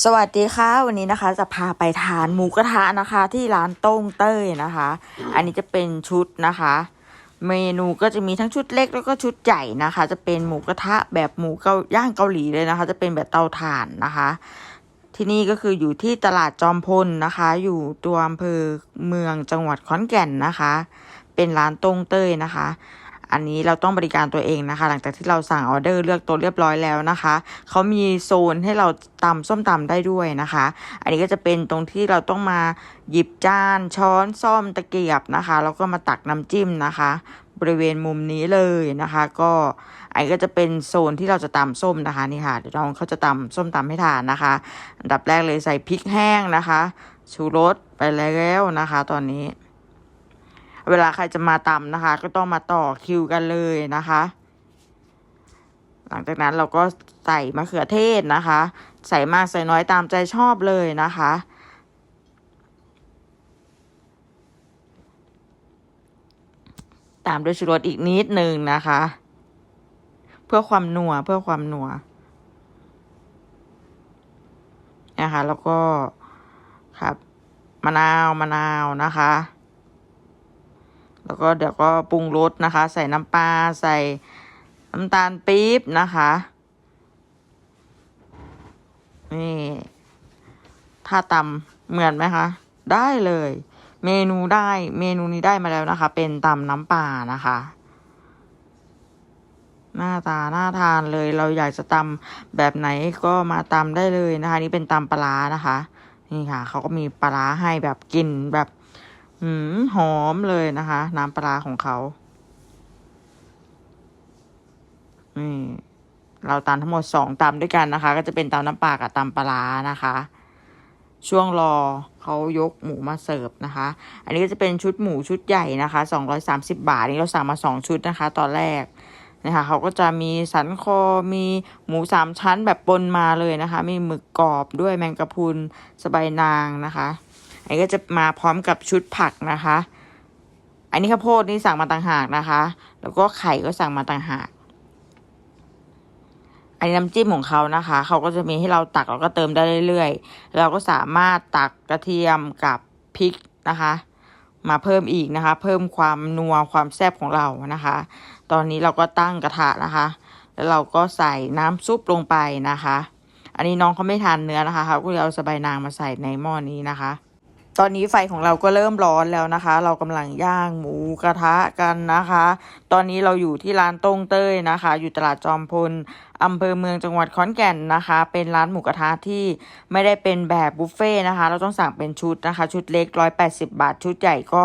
สวัสดีค่ะ วันนี้นะคะจะพาไปทานหมูกระทะนะคะ ที่ร้านโต้งเต้ยนะคะ อันนี้จะเป็นชุดนะคะ เมนูก็จะมีทั้งชุดเล็กแล้วก็ชุดใหญ่นะคะ จะเป็นหมูกระทะแบบหมูเกาย่างเกาหลีเลยนะคะ จะเป็นแบบเตาถ่านนะคะ ที่นี่ก็คืออยู่ที่ตลาดจอมพลนะคะ อยู่ตัวอำเภอเมืองจังหวัดขอนแก่นนะคะ เป็นร้านโต้งเต้ยนะคะ อันนี้เราต้องบริการตัวเองนะคะ หลังจากที่เราสั่งออเดอร์เลือกโต๊ะเรียบร้อยแล้วนะคะเขามีโซนให้เราตำส้มตำได้ด้วยนะคะ อันนี้ก็จะเป็นตรงที่เราต้องมาหยิบจาน ช้อนซ่อมตะเกียบนะคะ แล้วก็มาตักน้ำจิ้มนะคะ บริเวณมุมนี้เลยนะคะ ก็อันนี้ก็จะเป็นโซนที่เราจะตำส้มนะคะนี่ค่ะเดี๋ยวน้องเขาจะตำส้มตำให้ทานนะคะ อันดับแรกเลยใส่พริกแห้งนะคะ ชูรสไปแล้วนะคะ ตอนนี้ เวลาใครจะมาตำนะคะ ก็ต้องมาต่อคิวกันเลยนะคะ หลังจากนั้นเราก็ใส่มะเขือเทศนะคะ ใส่มากใส่น้อยตามใจชอบเลยนะคะตามด้วยชูรสอีกนิดนึงนะคะ เพื่อความนัวเพื่อความนัวนะคะ แล้วก็ครับมะนาวมะนาวนะคะ แล้วก็เดี๋ยวก็ปรุงรสนะคะ ใส่น้ำปลาใส่น้ำตาลปี๊บนะคะนี่ถ้าตำเหมือนไหมคะ ได้เลย เมนูได้เมนูนี้ได้มาแล้วนะคะ เป็นตำน้ำปลานะคะหน้าตาน่าทานเลยเราอยากจะตำแบบไหนก็มาตำได้เลยนะคะ นี่เป็นตำปลาร้านะคะ นี่ค่ะเขาก็มีปลาร้าให้แบบกินแบบ หืมหอมเลยนะคะ น้ำปลาของเขานี่เราตำทั้งหมดสองตำด้วยกันนะคะ ก็จะเป็นตำน้ำปลากับตำปลานะคะ ช่วงรอเขายกหมูมาเสิร์ฟนะคะ อันนี้ก็จะเป็นชุดหมูชุดใหญ่นะคะสองร้อยสามสิบาท นี่เราสั่งมาสองชุดนะคะ ตอนแรกนะคะเขาก็จะมีสันคอมีหมูสามชั้นแบบปนมาเลยนะคะ มีหมึกกรอบด้วยแมงกะพรุนสบายนางนะคะ อันนี้ก็จะมาพร้อมกับชุดผักนะคะ อันนี้ข้าวโพดนี่สั่งมาต่างหากนะคะ แล้วก็ไข่ก็สั่งมาต่างหาก อันนี้น้ำจิ้มของเขานะคะ เขาก็จะมีให้เราตักแล้วก็เติมได้เรื่อยๆ เราก็สามารถตักกระเทียมกับพริกนะคะมาเพิ่มอีกนะคะ เพิ่มความนัวความแซ่บของเรานะคะ ตอนนี้เราก็ตั้งกระทะนะคะ แล้วเราก็ใส่น้ำซุปลงไปนะคะ อันนี้น้องเขาไม่ทานเนื้อนะคะเขาก็เลยเอาสบายนางมาใส่ในหม้อนี้นะคะ ตอนนี้ไฟของเราก็เริ่มร้อนแล้วนะคะ เรากำลังย่างหมูกระทะกันนะคะ ตอนนี้เราอยู่ที่ร้านต้งเต้ยนะคะ อยู่ตลาดจอมพลอำเภอเมืองจังหวัดขอนแก่นนะคะ เป็นร้านหมูกระทะที่ไม่ได้เป็นแบบบุฟเฟ่ต์นะคะ เราต้องสั่งเป็นชุดนะคะ ชุดเล็ก 180 บาท ชุดใหญ่ก็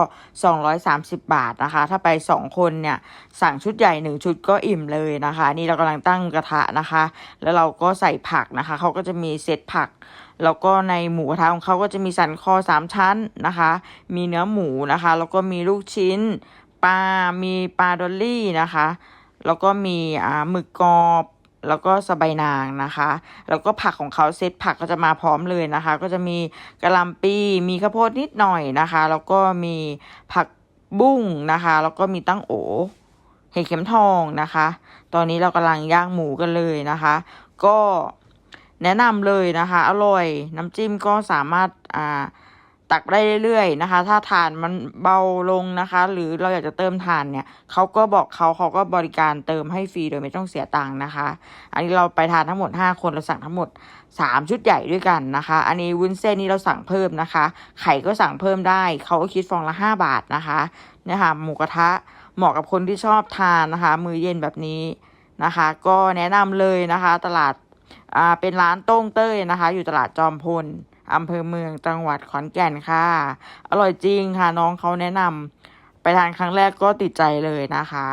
230 บาทนะคะ ถ้าไป 2 คนเนี่ย สั่งชุดใหญ่ 1 ชุดก็อิ่มเลยนะคะ นี่เรากำลังตั้งกระทะนะคะ แล้วเราก็ใส่ผักนะคะ เขาก็จะมีเซตผัก แล้วก็ในหมูกระทะของเขาก็จะมีสันคอสามชั้นนะคะ มีเนื้อหมูนะคะ แล้วก็มีลูกชิ้นปลา มีปลาดอลลี่นะคะ แล้วก็มีอ่าหมึกกรอบแล้วก็สะใบายนางนะคะ แล้วก็ผักของเขาเซตผักก็จะมาพร้อมเลยนะคะ ก็จะมีกระหลำปี มีข้าวโพดนิดหน่อยนะคะ แล้วก็มีผักบุ้งนะคะ แล้วก็มีตั้งโอเห็ดเข็มทองนะคะ ตอนนี้เรากำลังย่างหมูกันเลยนะคะ ก็ แนะนำเลยนะคะ อร่อย น้ำจิ้มก็สามารถอ่าตักได้เรื่อยๆนะคะ ถ้าทานมันเบาลงนะคะ หรือเราอยากจะเติมทานเนี่ยเขาก็บอกเขาเขาก็บริการเติมให้ฟรีโดยไม่ต้องเสียตังค์นะคะ อันนี้เราไปทานทั้งหมด 5 คนเราสั่งทั้งหมด 3 ชุดใหญ่ด้วยกันนะคะ อันนี้วุ้นเส้นนี่เราสั่งเพิ่มนะคะ ไข่ก็สั่งเพิ่มได้ เขาก็คิดฟองละ 5 บาทนะคะเนี่ยค่ะหมูกระทะเหมาะกับคนที่ชอบทานนะคะ มือเย็นแบบนี้นะคะ ก็แนะนำเลยนะคะ ตลาด อ่าเป็นร้านโต้งเต้ยนะคะ อยู่ตลาดจอมพลอำเภอเมืองจังหวัดขอนแก่นค่ะ อร่อยจริงค่ะน้องเขาแนะนำไปทานครั้งแรกก็ติดใจเลยนะคะ